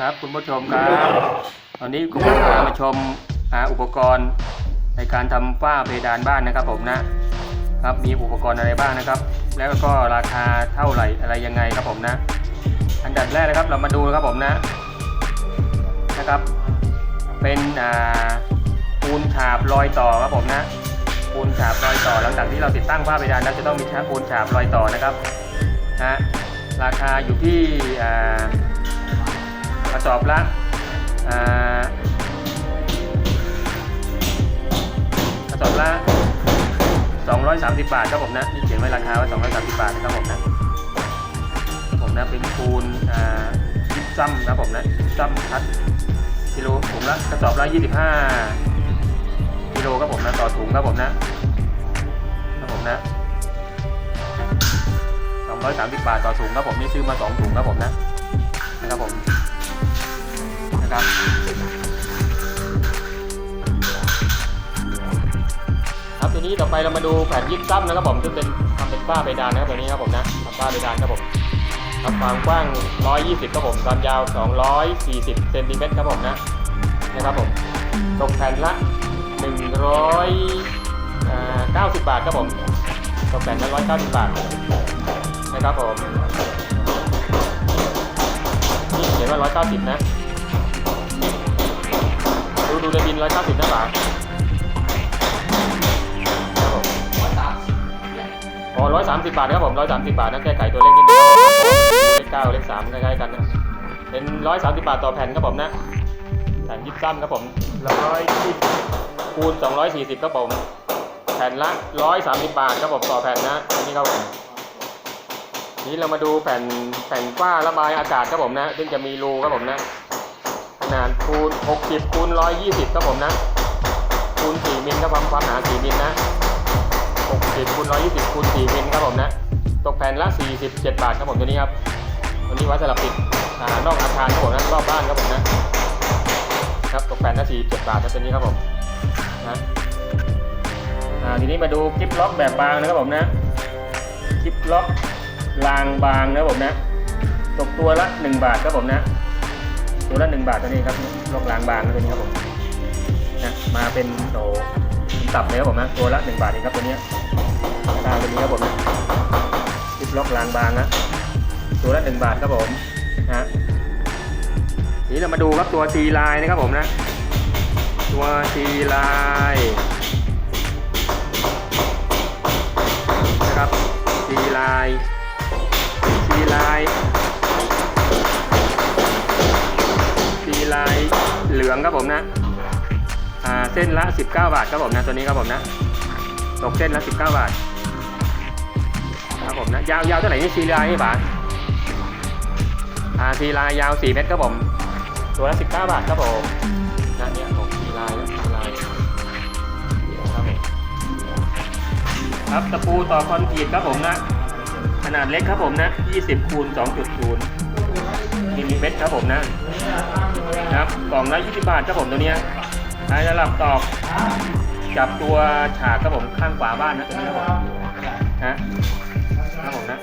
ครับ คุณผู้ชมครับ ตอนนี้คุณผู้ชมมาชมอุปกรณ์ในการทำฝ้าเพดานบ้านนะครับผมนะครับมีอุปกรณ์อะไรบ้างนะครับ แล้วก็ราคาเท่าไหร่อะไรยังไงครับผมนะ อันดับแรกนะครับเรามาดูนะครับผมนะนะครับ เป็นปูนฉาบรอยต่อครับผมนะปูนฉาบรอยต่อหลังจากที่เราติดตั้งฝ้าเพดานแล้วจะต้องมีชั้นปูนฉาบรอยต่อนะครับนะราคาอยู่ที่อ่า อบละอ่ากระสอบละ 230 บาทครับผมนะนี่เขียนไว้ราคาว่า 230 บาทนะครับผมนะผมนะเป็นปูนอ่ายิบซ้ำนะครับผมนะยิบซ้ำคัดกิโลถุงละกระสอบละ 25กิโลครับผมนะต่อถุงครับผมนะครับผมนะ230 บาทต่อถุงครับผมนี่ซื้อมา 2 ถุงครับผมนะนะครับผม ต่อไปเรามาดูแผ่นยิบซ้ำนะครับผมซึ่งเป็นทำเป็นฝ้าเพดานนะครับตัวนี้ครับผมนะทำฝ้าเพดานครับผมครับความกว้าง 120ครับผมความยาว 240เซนติเมตรครับผมนะนะครับผมตกแผ่นละ190 บาทครับผมตกแผ่นละ190 บาทนะครับผมนี่เขียนว่า 190 นะ ดูดูในบิน 190นะหลา อ๋อ130บาทครับผม130บาทนะแก้ไขตัวเลขนิดนึงเลข9เลข3คล้ายๆกันนะเป็น130บาทต่อแผ่นครับผมนะแผ่นยิบซ้ำครับผม120คูณ240ครับผมแผ่นละ130บาทครับผมต่อแผ่นนะอันนี้ครับผมนี้เรามาดูแผ่นแผ่นฝ้าระบายอากาศครับผมนะ ซึ่งจะมีรูครับผมนะขนาดคูณ60คูณ120ครับผมนะคูณ4มิลครับความความหนา4มิลนะ 60คูณ120คูณ4มิลครับผมนะ ตกแผ่นละ 47 บาทครับผมตัวนี้ครับตัวนี้ไว้สำหรับปิดอ่านอกอาคารครับผมนะรอบบ้านครับผมนะ ครับตกแผ่นละ 47 บาทนะตัวนี้ครับผมนะอ่าทีนี้มาดูคลิปล็อกแบบบางนะครับผมนะคลิปล็อกรางบางนะครับผมนะ ตกตัวละ 1 บาทครับผมนะ ตัวละ 1 บาทตัวนี้ครับล็อกรางบางตัวนี้ครับผมนะมาเป็นโต ตับเลยครับผมนะตัวละ1บาทเองครับตัวนี้ราคาตัวนี้ครับผมนะซิปล็อกรางบางนะตัวละ1บาทครับผมนะทีนี้เรามาดูครับตัวซีลายนะครับผมนะ ตัวซีลายนะครับซีลายสีลายสีลายเหลืองครับผมนะ เส้นละ 19 บาทครับผมนะตัวนี้ครับผมนะตกเส้นละ 19 บาทครับผมนะยาวยาวเท่าไหร่นี่สีลายนี่บาทอ่าสีลายยาว 4 เมตรครับผมตัวละ19 บาทครับผมนะเนี่ยผมสีลายนะสีลายครับผมครับตะปูต่อคอนกรีตครับผมนะขนาดเล็กครับผมนะ20คูณ2.0มิลลิเมตรครับผมนะ ครับกล่องละ20 บาทครับผมตัวเนี้ย ใช้สำหรับตอกจับตัวฉากครับผมข้างขวาบ้านนะตัวนี้ครับผมนะครับผมนะ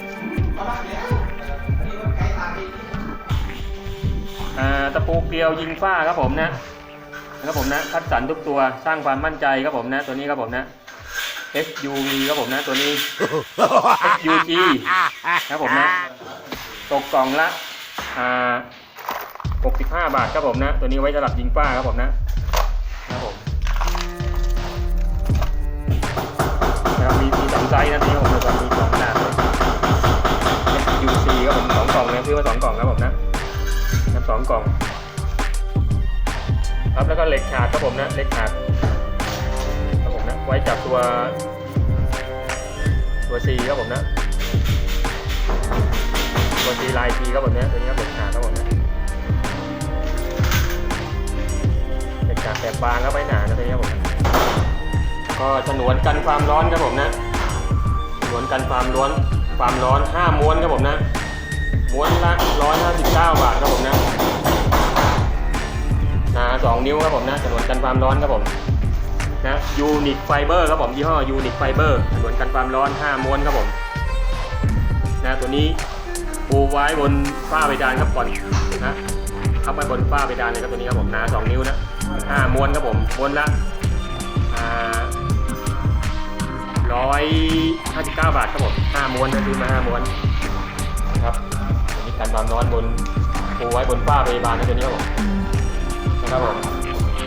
อ่าตะปูเกลียวยิงฝ้าครับผมนะครับผมนะคัดสรรทุกตัวสร้างความมั่นใจครับผมนะ ตัวนี้ครับผมนะ SUV ครับผมนะตัวนี้ SUG ครับผมนะตกกล่องละอ่า65 บาทครับผมนะ ตัวนี้ไว้สำหรับยิงป้าครับผมนะ ครับผมนะครับมีมีสองไซส์นะตัวนี้ผมดูก่อนมีสองขนาดเลย UC ครับผมสองกล่องนะซื้อมาสองกล่องครับผมนะครับสองกล่อง ครับแล้วก็เหล็กฉากครับผมนะเหล็กฉากครับผมนะไว้จับตัวตัว C ครับผมนะตัว C ลาย T ครับผมเนี้ยตัวนี้ครับ ครับผม ก็ฉนวนกันความร้อนครับผมนะฉนวนกันความร้อน ความร้อน5ม้วนครับผมนะ ม้วนละ 159 บาทครับผมนะหนา2นิ้วครับผมนะฉนวนกันความร้อนครับผมนะยูนิคไฟเบอร์ครับผมยี่ห้อยูนิคไฟเบอร์ถนวนกันความร้อน 5 ม้วนครับผมนะตัวนี้ปูไว้บนฝ้าเพดานครับก่อนนะ เข้าไปบนฝ้าเพดานเลยครับตัวนี้ครับผมหนาสองนิ้วนะห้าม้วนครับผมม้วนละอ่าร้อยห้าสิบเก้าบาทครับผมห้าม้วนนะซื้อมาห้าม้วนนะครับอันนี้การความร้อนบนปูไว้บนฝ้าเพดานนะตัวนี้ครับผมนะครับผม